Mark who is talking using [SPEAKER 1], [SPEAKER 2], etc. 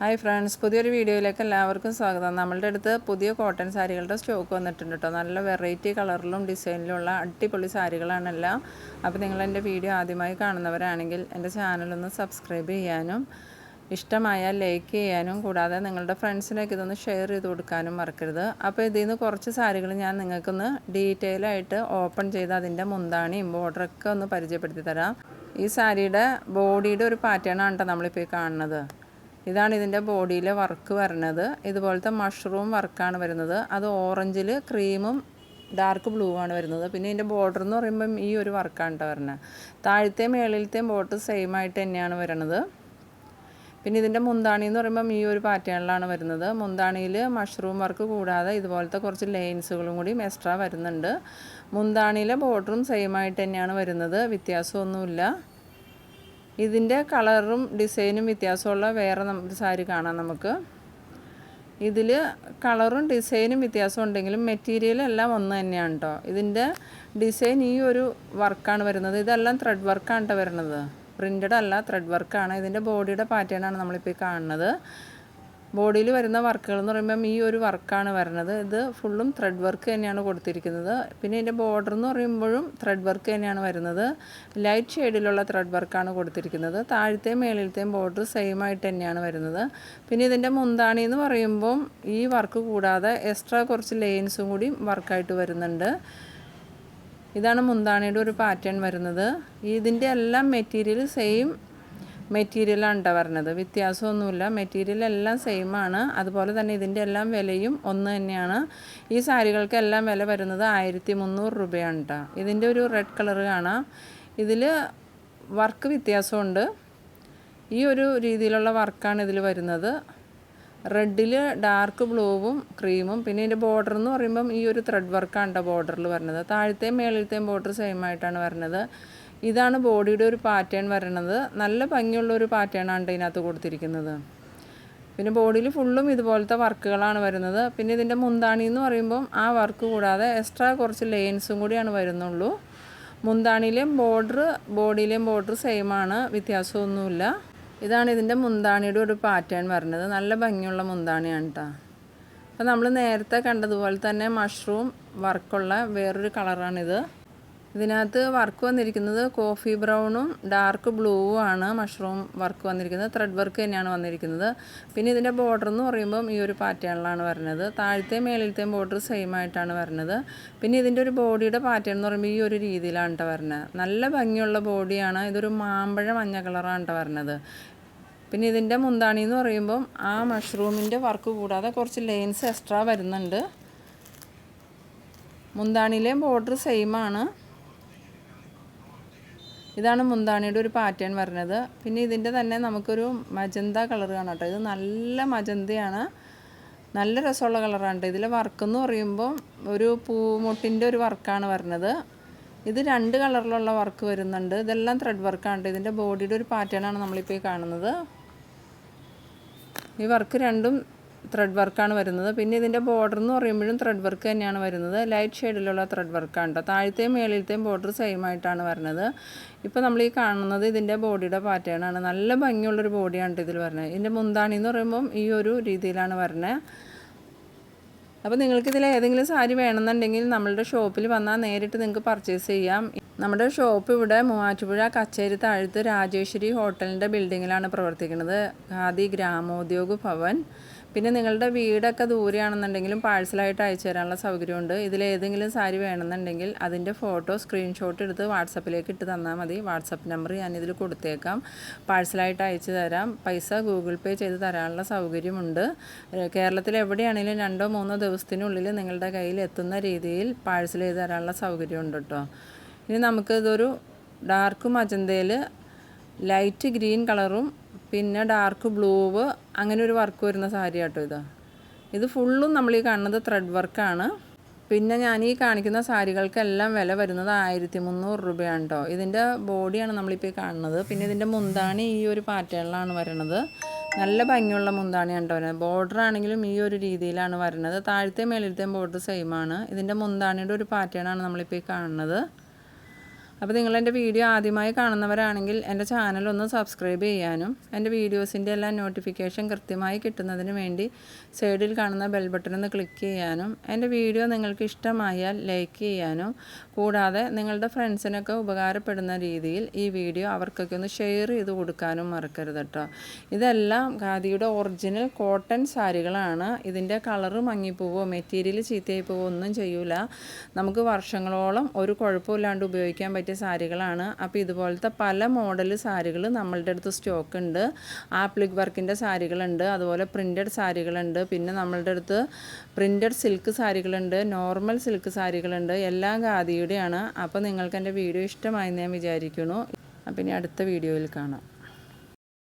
[SPEAKER 1] Hi friends പുതിയൊരു വീഡിയോയിലേക്ക് എല്ലാവർക്കും സ്വാഗതം. നമ്മളുടെ അടുത്ത് പുതിയ കോട്ടൺ സാരികളുടെ സ്റ്റോക്ക് വന്നിട്ടുണ്ട് കേട്ടോ. നല്ല വെറൈറ്റി കളറിലും ഡിസൈനിലുള്ള അടിപൊളി സാരികളാണെല്ലാം. അപ്പോൾ നിങ്ങൾ എന്റെ വീഡിയോ ആദ്യമായി കാണുന്നവരാണെങ്കിൽ എന്റെ ചാനലൊന്ന് സബ്സ്ക്രൈബ് ചെയ്യാനും ഇഷ്ടമായാൽ ലൈക്ക് ചെയ്യാനും കൂടാതെ നിങ്ങളുടെ ഫ്രണ്ട്സിനൊക്കെ ഇതൊന്ന് ഷെയർ ചെയ്ത് കൊടുക്കാനും മറക്കരുത്. അപ്പോൾ ഇതിൽ നിന്ന് കുറച്ച് സാരികൾ ഞാൻ നിങ്ങൾക്കൊന്ന് ഡീറ്റെയിൽ ആയിട്ട് ഓപ്പൺ ചെയ്ത് അതിന്റെ മുന്താണിയും ബോർഡറൊക്കെ ഒന്ന് പരിചയപ്പെടുത്തി തരാം. ഈ സാരിയുടെ ബോഡിയുടെ ഒരു പാറ്റേൺ ആണ് കേട്ടോ നമ്മളിപ്പോൾ കാണുന്നത്. ഇതാണ് ഇതിന്റെ ബോഡിയിലെ വർക്ക് വരുന്നത്. ഇതുപോലത്തെ മഷ്റൂം വർക്കാണ് വരുന്നത്. അത് ഓറഞ്ചിൽ ക്രീമും ഡാർക്ക് ബ്ലൂ ആണ് വരുന്നത്. പിന്നെ ഇതിന്റെ ബോർഡർ എന്ന് പറയുമ്പം ഈ ഒരു വർക്കാണ് കേട്ടോ വരുന്നത് താഴത്തെ മേളിലത്തെയും ബോട്ട് സെയിം ആയിട്ട് തന്നെയാണ് വരുന്നത് പിന്നെ ഇതിന്റെ മുന്താണി എന്ന് പറയുമ്പം ഈ ഒരു പാറ്റേണിലാണ് വരുന്നത്. മുന്താണിയിൽ മഷ്റൂം വർക്ക് കൂടാതെ ഇതുപോലത്തെ കുറച്ച് ലൈൻസുകളും കൂടി എക്സ്ട്രാ വരുന്നുണ്ട്. മുന്താണിയിലെ ബോർഡറും സെയിം ആയിട്ട് തന്നെയാണ് വരുന്നത്. വ്യത്യാസമൊന്നുമില്ല. ഇതിന്റെ കളറും ഡിസൈനും വ്യത്യാസമുള്ള വേറെ നമുക്ക് സാരി കാണാം നമുക്ക്. ഇതിൽ കളറും ഡിസൈനും വ്യത്യാസം ഉണ്ടെങ്കിലും മെറ്റീരിയൽ എല്ലാം ഒന്ന് തന്നെയാണ് കേട്ടോ ഇതിന്റെ ഡിസൈൻ ഈ ഒരു വർക്കാണ് വരുന്നത്. ഇതെല്ലാം ത്രെഡ് വർക്കാണ് കേട്ടോ വരുന്നത്. പ്രിന്റഡ് അല്ല ത്രെഡ് വർക്കാണ് ഇതിന്റെ ബോഡിയുടെ പാറ്റേണാണ് നമ്മളിപ്പോൾ കാണുന്നത്. ബോഡിയിൽ വരുന്ന വർക്കുകൾ എന്ന് പറയുമ്പം ഈ ഒരു വർക്കാണ് വരുന്നത്. ഇത് ഫുള്ളും ത്രെഡ് വർക്ക് തന്നെയാണ് കൊടുത്തിരിക്കുന്നത്. പിന്നെ ഇതിന്റെ ബോർഡർ എന്ന് പറയുമ്പോഴും ത്രെഡ് വർക്ക് തന്നെയാണ് വരുന്നത്. ലൈറ്റ് ഷെയ്ഡിലുള്ള ത്രെഡ് വർക്കാണ് കൊടുത്തിരിക്കുന്നത്. താഴത്തെയും മേളിലത്തെയും ബോർഡർ സെയിം ആയിട്ട് തന്നെയാണ് വരുന്നത്. പിന്നെ ഇതിന്റെ മുന്താണി എന്ന് പറയുമ്പം ഈ വർക്ക് കൂടാതെ എക്സ്ട്രാ കുറച്ച് ലൈൻസും കൂടി വർക്കായിട്ട് വരുന്നുണ്ട്. ഇതാണ് മുന്താണിയുടെ ഒരു പാറ്റേൺ വരുന്നത്. ഇതിന്റെ എല്ലാം മെറ്റീരിയൽ സെയിം മെറ്റീരിയലാണ് കേട്ടോ പറഞ്ഞത് വ്യത്യാസമൊന്നുമില്ല മെറ്റീരിയൽ എല്ലാം സെയിം ആണ്. അതുപോലെ തന്നെ ഇതിന്റെ എല്ലാം വിലയും ഒന്ന് തന്നെയാണ്. ഈ സാരികൾക്കെല്ലാം വില വരുന്നത് ആയിരത്തി മുന്നൂറ് രൂപയാണ് കേട്ടോ ഇതിന്റെ ഒരു റെഡ് കളർ കാണാം. ഇതിൽ വർക്ക് വ്യത്യാസമുണ്ട്. ഈ ഒരു രീതിയിലുള്ള വർക്കാണ് ഇതിൽ വരുന്നത്. റെഡിൽ ഡാർക്ക് ബ്ലൂവും ക്രീമും പിന്നെ ഇതിന്റെ ബോർഡർ എന്ന് പറയുമ്പം ഈ ഒരു ത്രെഡ് വർക്കാണ് ബോർഡറിൽ വരുന്നത് താഴത്തെയും മേളിലത്തെയും ബോർഡർ സെയിം ആയിട്ടാണ് വരുന്നത് ഇതാണ് ബോഡിയുടെ ഒരു പാറ്റേൺ വരണത്. നല്ല ഭംഗിയുള്ള ഒരു പാറ്റേൺ ആണ് ഇതിനകത്ത് കൊടുത്തിരിക്കുന്നത്. പിന്നെ ബോഡിയിൽ ഫുള്ളും ഇതുപോലത്തെ വർക്കുകളാണ് വരുന്നത്. പിന്നെ ഇതിന്റെ മുന്താണി എന്ന് പറയുമ്പം ആ വർക്ക് കൂടാതെ എക്സ്ട്രാ കുറച്ച് ലെയിൻസും കൂടിയാണ് വരുന്നുള്ളൂ. മുന്താണിയിലെയും ബോർഡർ ബോഡിയിലെയും ബോർഡർ സെയിം ആണ്. വ്യത്യാസമൊന്നുമില്ല. ഇതാണ് ഇതിന്റെ മുന്താണിയുടെ ഒരു പാറ്റേൺ വരുന്നത് നല്ല ഭംഗിയുള്ള മുന്താണിയാണ് കേട്ടോ. അപ്പോൾ നമ്മൾ നേരത്തെ കണ്ടതുപോലെ തന്നെ മഷ്റൂം വർക്കുള്ള വേറൊരു കളറാണിത് ഇതിനകത്ത് വർക്ക് വന്നിരിക്കുന്നത് കോഫി ബ്രൗണും ഡാർക്ക് ബ്ലൂവും ആണ് മഷ്റൂം വർക്ക് വന്നിരിക്കുന്നത്. ത്രെഡ് വർക്ക് തന്നെയാണ് വന്നിരിക്കുന്നത്. പിന്നെ ഇതിന്റെ ബോർഡർ എന്ന് പറയുമ്പം ഈ ഒരു പാറ്റേണിലാണ് വരുന്നത്. താഴത്തെയും മേളിലത്തെയും ബോർഡർ സെയിം ആയിട്ടാണ് വരുന്നത്. പിന്നെ ഇതിന്റെ ഒരു ബോഡിയുടെ പാറ്റേൺ എന്ന് പറയുമ്പോൾ ഈ ഒരു രീതിയിലാണ് കേട്ടോ വരുന്നത്. നല്ല ഭംഗിയുള്ള ബോഡിയാണ് ഇതൊരു മാമ്പഴ മഞ്ഞ കളറാണ് കേട്ടോ വരുന്നത്. പിന്നെ ഇതിന്റെ മുന്താണി എന്ന് പറയുമ്പം ആ മഷ്റൂമിന്റെ വർക്ക് കൂടാതെ കുറച്ച് ലൈൻസ് എക്സ്ട്രാ വരുന്നുണ്ട്. മുന്താണിയിലെയും ബോർഡർ സെയിമാണ് ആണ്. ഇതാണ് മുന്താണിയുടെ ഒരു പാറ്റേൺ വരുന്നത്. പിന്നെ ഇതിന്റെ തന്നെ നമുക്കൊരു മജന്ത കളർ കാണാം കേട്ടോ ഇത് നല്ല മജന്തയാണ് നല്ല രസമുള്ള കളറാണ് കേട്ടോ ഇതിലെ വർക്ക് എന്ന് പറയുമ്പോൾ ഒരു പൂമുട്ടിന്റെ ഒരു വർക്കാണ് വരുന്നത്. ഇത് രണ്ട് കളറിലുള്ള വർക്ക് വരുന്നുണ്ട്. ഇതെല്ലാം ത്രെഡ് വർക്കാണ് കേട്ടോ ഇതിന്റെ ബോഡിയുടെ ഒരു പാറ്റേൺ ആണ് നമ്മളിപ്പോൾ കാണുന്നത്. ഈ വർക്ക് രണ്ടും ത്രെഡ് വർക്കാണ് വരുന്നത്. പിന്നെ ഇതിന്റെ ബോർഡർ എന്ന് പറയുമ്പോഴും ത്രെഡ് വർക്ക് തന്നെയാണ് വരുന്നത്. ലൈറ്റ് ഷെയ്ഡിലുള്ള ത്രെഡ് വർക്കാണ് കേട്ടോ താഴത്തെയും മേളിലത്തെയും ബോർഡർ സെയിം ആയിട്ടാണ് വരുന്നത്. ഇപ്പോൾ നമ്മൾ ഈ കാണുന്നത് ഇതിന്റെ ബോഡിയുടെ പാറ്റേൺ ആണ്. നല്ല ഭംഗിയുള്ളൊരു ബോഡിയാണ് ഇതിൽ വരുന്നത്. ഇതിന്റെ മുന്താണി എന്ന് പറയുമ്പം ഈ ഒരു രീതിയിലാണ് വരുന്നത്. അപ്പോൾ നിങ്ങൾക്ക് ഇതിൽ ഏതെങ്കിലും സാരി വേണമെന്നുണ്ടെങ്കിൽ നമ്മളുടെ ഷോപ്പിൽ വന്നാൽ നേരിട്ട് നിങ്ങൾക്ക് പർച്ചേസ് ചെയ്യാം. നമ്മുടെ ഷോപ്പ് ഇവിടെ മൂവാറ്റുപുഴ കച്ചേരി താഴത്ത് രാജേശ്വരി ഹോട്ടലിന്റെ ബിൽഡിങ്ങിലാണ് പ്രവർത്തിക്കുന്നത്. ഖാദി ഗ്രാമോദ്യോഗ ഭവൻ. പിന്നെ നിങ്ങളുടെ വീടൊക്കെ ദൂരെയാണെന്നുണ്ടെങ്കിലും പാഴ്സലായിട്ട് അയച്ചു തരാനുള്ള സൗകര്യമുണ്ട്. ഇതിലേതെങ്കിലും സാരി വേണമെന്നുണ്ടെങ്കിൽ അതിന്റെ ഫോട്ടോ സ്ക്രീൻഷോട്ട് എടുത്ത് വാട്സപ്പിലേക്ക് ഇട്ട് തന്നാൽ മതി. വാട്സപ്പ് നമ്പർ ഞാനിതിൽ കൊടുത്തേക്കാം. പാഴ്സലായിട്ട് അയച്ചു തരാം. പൈസ ഗൂഗിൾ പേ ചെയ്ത് തരാനുള്ള സൗകര്യമുണ്ട്. കേരളത്തിൽ എവിടെയാണെങ്കിലും രണ്ടോ മൂന്നോ ദിവസത്തിനുള്ളിൽ നിങ്ങളുടെ കയ്യിൽ എത്തുന്ന രീതിയിൽ പാഴ്സൽ ചെയ്ത് തരാനുള്ള സൗകര്യമുണ്ട് കേട്ടോ. ഇനി നമുക്കിതൊരു ഡാർക്ക് മജന്തയിൽ ലൈറ്റ് ഗ്രീൻ കളറും പിന്നെ ഡാർക്ക് ബ്ലൂവ് അങ്ങനെ ഒരു വർക്ക് വരുന്ന സാരി കേട്ടോ ഇത് ഇത് ഫുള്ളും നമ്മൾ ഈ കാണുന്നത് ത്രെഡ് വർക്കാണ് പിന്നെ ഞാൻ ഈ കാണിക്കുന്ന സാരികൾക്കെല്ലാം വില വരുന്നത് ആയിരത്തി മുന്നൂറ് രൂപയാണ് കേട്ടോ ഇതിന്റെ ബോഡിയാണ് നമ്മളിപ്പോൾ കാണുന്നത്. പിന്നെ ഇതിന്റെ മുന്താണി ഈ ഒരു പാറ്റേണിലാണ് വരണത്. നല്ല ഭംഗിയുള്ള മുന്താണിയാണ് കേട്ടോ വരുന്നത്. ബോർഡർ ആണെങ്കിലും ഈ ഒരു രീതിയിലാണ് വരുന്നത് താഴത്തെ മേളിലത്തെയും ബോർഡർ സെയിമാണ് ഇതിന്റെ മുന്താണിയുടെ ഒരു പാറ്റേണാണ് നമ്മളിപ്പോൾ കാണുന്നത്. അപ്പോൾ നിങ്ങൾ എന്റെ വീഡിയോ ആദ്യമായി കാണുന്നവരാണെങ്കിൽ എന്റെ ചാനൽ ഒന്ന് സബ്സ്ക്രൈബ് ചെയ്യാനും എന്റെ വീഡിയോസിന്റെ എല്ലാ നോട്ടിഫിക്കേഷൻ കൃത്യമായി കിട്ടുന്നതിന് വേണ്ടി സൈഡിൽ കാണുന്ന ബെൽ ബട്ടൺ ഒന്ന് ക്ലിക്ക് ചെയ്യാനും എന്റെ വീഡിയോ നിങ്ങൾക്ക് ഇഷ്ടമായാൽ ലൈക്ക് ചെയ്യാനും കൂടാതെ നിങ്ങളുടെ ഫ്രണ്ട്സിനൊക്കെ ഉപകാരപ്പെടുന്ന രീതിയിൽ ഈ വീഡിയോ അവർക്കൊക്കെ ഒന്ന് ഷെയർ ചെയ്ത് കൊടുക്കാനും മറക്കരുത് കേട്ടോ. ഇതെല്ലാം ഖാദിയുടെ ഒറിജിനൽ കോട്ടൺ സാരികളാണ്. ഇതിന്റെ കളറ് മങ്ങിപ്പോവോ മെറ്റീരിയൽ ചീത്തയായി പോവോ ഒന്നും ചെയ്യൂല. നമുക്ക് വർഷങ്ങളോളം ഒരു കുഴപ്പമില്ലാണ്ട് ഉപയോഗിക്കാൻ പറ്റിയ സാരികളാണ്. അപ്പോൾ ഇതുപോലത്തെ പല മോഡൽ സാരികൾ നമ്മളുടെ അടുത്ത് സ്റ്റോക്ക് ഉണ്ട്. ആപ്ലിക് വർക്കിന്റെ സാരികളുണ്ട് അതുപോലെ പ്രിന്റഡ് സാരികളുണ്ട് പിന്നെ നമ്മളുടെ അടുത്ത് പ്രിന്റഡ് സിൽക്ക് സാരികളുണ്ട് നോർമൽ സിൽക്ക് സാരികളുണ്ട് എല്ലാം ഖാദിയുടെയാണ്. അപ്പോൾ നിങ്ങൾക്ക് എന്റെ വീഡിയോ ഇഷ്ടമായി ഞാൻ വിചാരിക്കുന്നു. അപ്പം ഇനി അടുത്ത വീഡിയോയിൽ കാണാം.